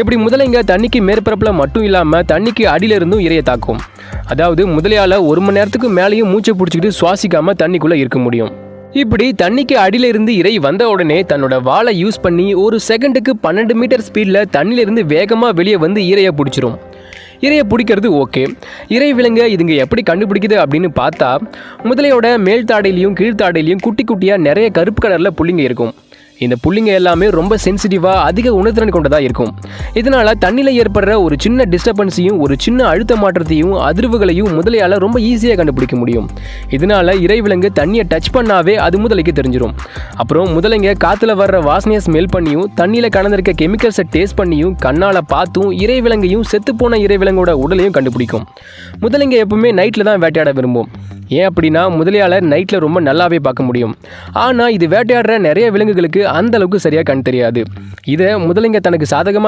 இப்படி முதலைங்க தண்ணிக்கு மேற்பரப்பில் மட்டும் இல்லாமல் தண்ணிக்கு அடியிலிருந்தும் இருந்தும் தாக்கும். அதாவது முதலையால் ஒரு மணி நேரத்துக்கு மேலேயும் மூச்சை பிடிச்சிக்கிட்டு சுவாசிக்காமல் தண்ணிக்குள்ளே இருக்க முடியும். இப்படி தண்ணிக்கு அடியிலிருந்து இறை வந்த உடனே தன்னோட வாளை யூஸ் பண்ணி ஒரு செகண்டுக்கு பன்னெண்டு மீட்டர் ஸ்பீடில் தண்ணியிலிருந்து வேகமாக வெளியே வந்து இரையை பிடிச்சிரும். இரையை பிடிக்கிறது ஓகே. இறை விலங்க இதுங்க எப்படி கண்டுபிடிக்குது அப்படின்னு பார்த்தா முதலையோட மேல் தாடையிலையும் கீழ்த்தாடையிலையும் குட்டி குட்டியாக நிறைய கருப்பு கலரில் புள்ளிங்க இருக்கும். இந்த புள்ளிங்க எல்லாமே ரொம்ப சென்சிட்டிவாக அதிக உணர்திறன் கொண்டதாக இருக்கும். இதனால் தண்ணியில் ஏற்படுற ஒரு சின்ன டிஸ்டர்பன்ஸையும் ஒரு சின்ன அழுத்த மாற்றத்தையும் அதிர்வுகளையும் முதலையால் ரொம்ப ஈஸியாக கண்டுபிடிக்க முடியும். இதனால் இறைவிலங்கு தண்ணியை டச் பண்ணாவே அது முதலைக்கு தெரிஞ்சிடும் அப்புறம் முதலைங்க காற்றுல வர்ற வாசனையை ஸ்மெல் பண்ணியும் தண்ணியில் கலந்திருக்க கெமிக்கல்ஸை டேஸ்ட் பண்ணியும் கண்ணால் பார்த்தும் இறைவிலங்கையும் செத்துப்போன இறைவிலங்கோட உடலையும் கண்டுபிடிக்கும். முதலைங்க எப்பவுமே நைட்டில் தான் வேட்டையாட விரும்பும். ஏன் அப்படின்னா முதலியாளர் நைட்டில் ரொம்ப நல்லாவே பார்க்க முடியும். ஆனால் இது வேட்டையாடுற நிறைய விலங்குகளுக்கு அந்த அளவுக்கு சரியாக கண் தெரியாது. இதை முதலைங்க தனக்கு சாதகமாக